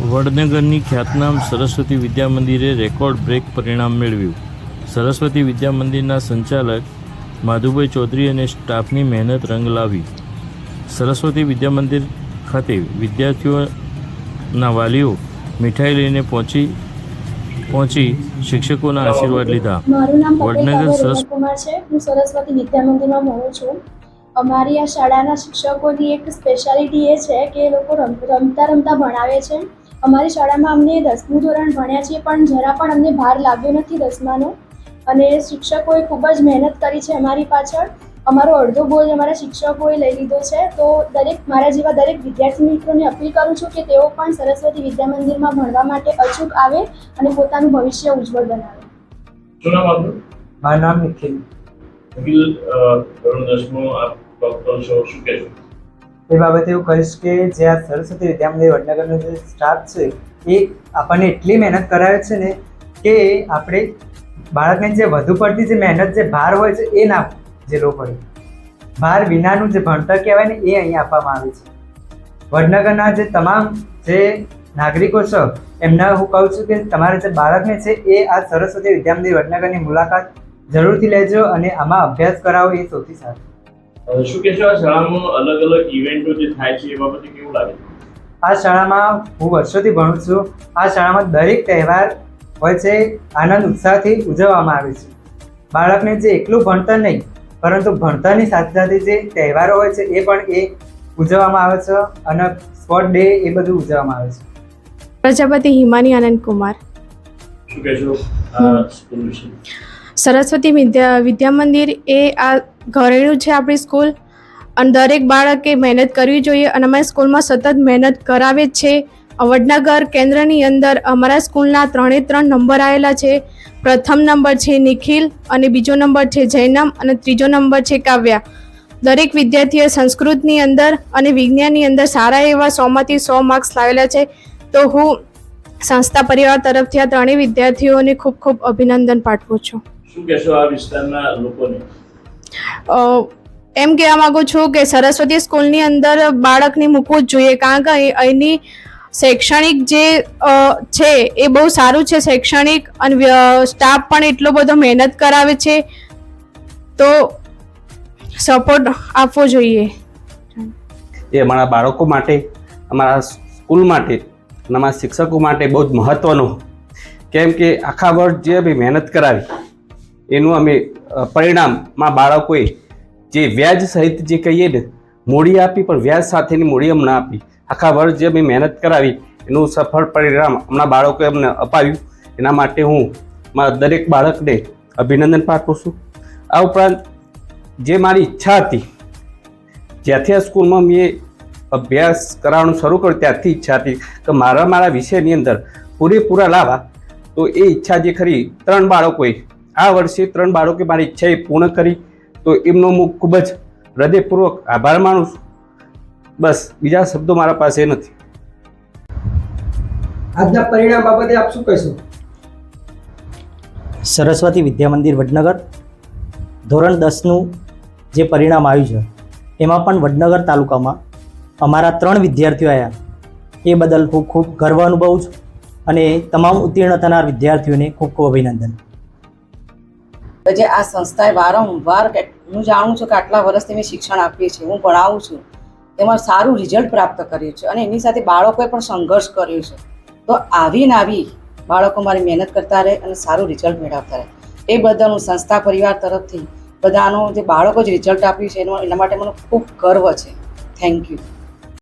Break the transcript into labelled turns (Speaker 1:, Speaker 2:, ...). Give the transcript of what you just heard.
Speaker 1: વડનગરની ખ્યાતનામ સરસ્વતી વિદ્યા મંદિરે record break પરિણામ મેળવ્યું. સરસ્વતી વિદ્યા મંદિરના સંચાલક માધુભાઈ ચૌધરી અને સ્ટાફની મહેનત રંગ લાવી. સરસ્વતી વિદ્યા મંદિર ખાતે વિદ્યાર્થીઓના વાલીઓ મીઠાઈ લઈને પહોંચી પહોંચી શિક્ષકોના આશીર્વાદ લીધા. વડનગર સરસ-
Speaker 2: છે. હું સરસ્વતી વિદ્યા મંદિરમાં ભણું છું. અમારી આ શાળાના શિક્ષકોની એક સ્પેશિયાલિટી એ છે કે એ લોકો રમતા રમતા ભણાવે છે. અમારી શાળામાં અમને દસમું ધોરણ ભણ્યા છીએ પણ જરા પણ અમને ભાર લાગ્યો નથી દસમાનો. અને શિક્ષકોએ ખૂબ જ મહેનત કરી છે અમારી પાછળ. અમારો અડધો બોજ અમારા શિક્ષકોએ લઈ લીધો છે. તો દરેક મારા જેવા દરેક વિદ્યાર્થી મિત્રોને અપીલ કરું છું કે તેઓ પણ સરસ્વતી વિદ્યા મંદિરમાં ભણવા માટે અચૂક આવે અને પોતાનું ભવિષ્ય ઉજ્જવળ બનાવે.
Speaker 3: શું નામ આપનું?
Speaker 4: મારું નામ નિખિલ.
Speaker 3: નિખિલ ધોરણ દસમું આપ ડોક્ટર છો શું કહેશો?
Speaker 4: એ બાબતે એવું કહીશ કે જે આ સરસ્વતી વિદ્યા મંદિર વડનગરનો જે સ્ટાફ છે, એ આપણને એટલી મહેનત કરાવે છે ને કે આપણે બાળકને જે વધુ પડતી જે મહેનત, જે ભાર હોય છે, એ ના ઝેલવો પડે. ભાર વિનાનું જે ભણતર કહેવાય ને, એ અહીં આપવામાં આવે છે. વડનગરના જે તમામ જે નાગરિકો છે, એમને હું કહું છું કે તમારે જે બાળકને છે, એ આ સરસ્વતી વિદ્યા મંદિર વડનગરની મુલાકાત જરૂરથી લેજો અને આમાં અભ્યાસ કરાવો એ સૌથી સારું.
Speaker 3: શું કહેશો આ શાળામાં અલગ અલગ ઇવેન્ટો જે થાય છે એ બાબતે કેવું લાગે
Speaker 4: આ શાળામાં હું વર્ષોથી ભણું છું. આ શાળામાં દરેક તહેવાર હોય છે આનંદ ઉત્સાહથી ઉજવવામાં આવે છે. બાળકને જે એકલું ભણતર નહીં પરંતુ ભણતરની સાથે સાથે જે તહેવારો હોય છે એ પણ એ ઉજવવામાં આવે છે અને સ્પોર્ટ ડે એ બધું ઉજવવામાં આવે છે.
Speaker 5: પ્રજાપતિ હિમાની આનંદ કુમાર.
Speaker 3: શું
Speaker 5: સરસ્વતી વિદ્યા વિદ્યા મંદિર એ આ ઘરેણું છે આપણી સ્કૂલ. અને દરેક બાળકે મહેનત કરવી જોઈએ અને અમારી સ્કૂલમાં સતત મહેનત કરાવે છે. વડનગર કેન્દ્રની અંદર અમારા સ્કૂલના ત્રણે ત્રણ નંબર આવેલા છે. પ્રથમ નંબર છે નિખિલ અને બીજો નંબર છે જૈનમ અને ત્રીજો નંબર છે કાવ્યા. દરેક વિદ્યાર્થીએ સંસ્કૃતની અંદર અને વિજ્ઞાનની અંદર સારા એવા સોમાંથી સો માર્ક્સ લાવેલા છે. તો હું સંસ્થા પરિવાર તરફથી આ ત્રણેય વિદ્યાર્થીઓને ખૂબ ખૂબ અભિનંદન પાઠવું છું.
Speaker 3: શું કહેશો આ વિસ્તારના લોકોને?
Speaker 5: એમ કહેવા માંગુ છું કે સરસ્વતી સ્કૂલની અંદર બાળકને મૂકવું જ જોઈએ કારણ કે અહીંની શૈક્ષણિક જે છે એ બહુ સારું છે શૈક્ષણિક અને સ્ટાફ પણ એટલો બધો મહેનત કરાવે છે. તો સપોર્ટ આપવો જોઈએ.
Speaker 6: એ અમારા બાળકો માટે અમારા સ્કૂલ માટે અને શિક્ષકો માટે બહુ જ મહત્ત્વનું કેમ કે આખા વર્ષ જે અમે મહેનત કરાવી, એનું અમે પરિણામમાં બાળકોએ જે વ્યાજ સહિત જે કહીએ ને, મૂડી આપી પણ વ્યાજ સાથેની મૂડી અમને આપી. આખા વર્ષ જે અમે મહેનત કરાવી, એનું સફળ પરિણામ હમણાં બાળકોએ અમને અપાવ્યું. એના માટે હું મારા દરેક બાળકને અભિનંદન પાઠવું છું. આ ઉપરાંત જે મારી ઈચ્છા હતી, જ્યાંથી આ સ્કૂલમાં મેં અભ્યાસ કરાવવાનું શરૂ કર્યું ત્યારથી ઈચ્છા હતી કે મારા મારા વિષયની અંદર પૂરેપૂરા લાવવા તો એ ઈચ્છા જે ખરી ત્રણ બાળકોએ આ વર્ષે ત્રણ બાળકોએ મારી ઈચ્છા એ પૂર્ણ કરી. તો એમનો હું ખૂબ જ હૃદયપૂર્વક આભાર માનું છું. બસ બીજા શબ્દો મારા પાસે નથી.
Speaker 7: આજના પરિણામ બાબતે આપ શું કહેશો?
Speaker 8: સરસ્વતી વિદ્યા મંદિર વડનગર. ધોરણ દસનું જે પરિણામ આવ્યું છે એમાં પણ વડનગર તાલુકામાં અમારા ત્રણ વિદ્યાર્થીઓ આવ્યા એ બદલ હું ખૂબ ગર્વ અનુભવું છું અને તમામ ઉત્તીર્ણ થનાર વિદ્યાર્થીઓને ખૂબ ખૂબ અભિનંદન.
Speaker 9: જે આ સંસ્થાએ વારંવાર હું જાણું છું કે આટલા વર્ષથી મેં શિક્ષણ આપીએ છીએ, હું ભણાવું છું, તેમાં સારું રિઝલ્ટ પ્રાપ્ત કર્યું છે અને એની સાથે બાળકોએ પણ સંઘર્ષ કર્યો છે. તો આવી ને આવી બાળકો મારી મહેનત કરતા રહે અને સારું રિઝલ્ટ મેળવતા રહે. એ બદલ હું સંસ્થા પરિવાર તરફથી બધાનો જે બાળકો જે રિઝલ્ટ આપ્યું છે એનો, એના માટે મને ખૂબ ગર્વ છે. Thank you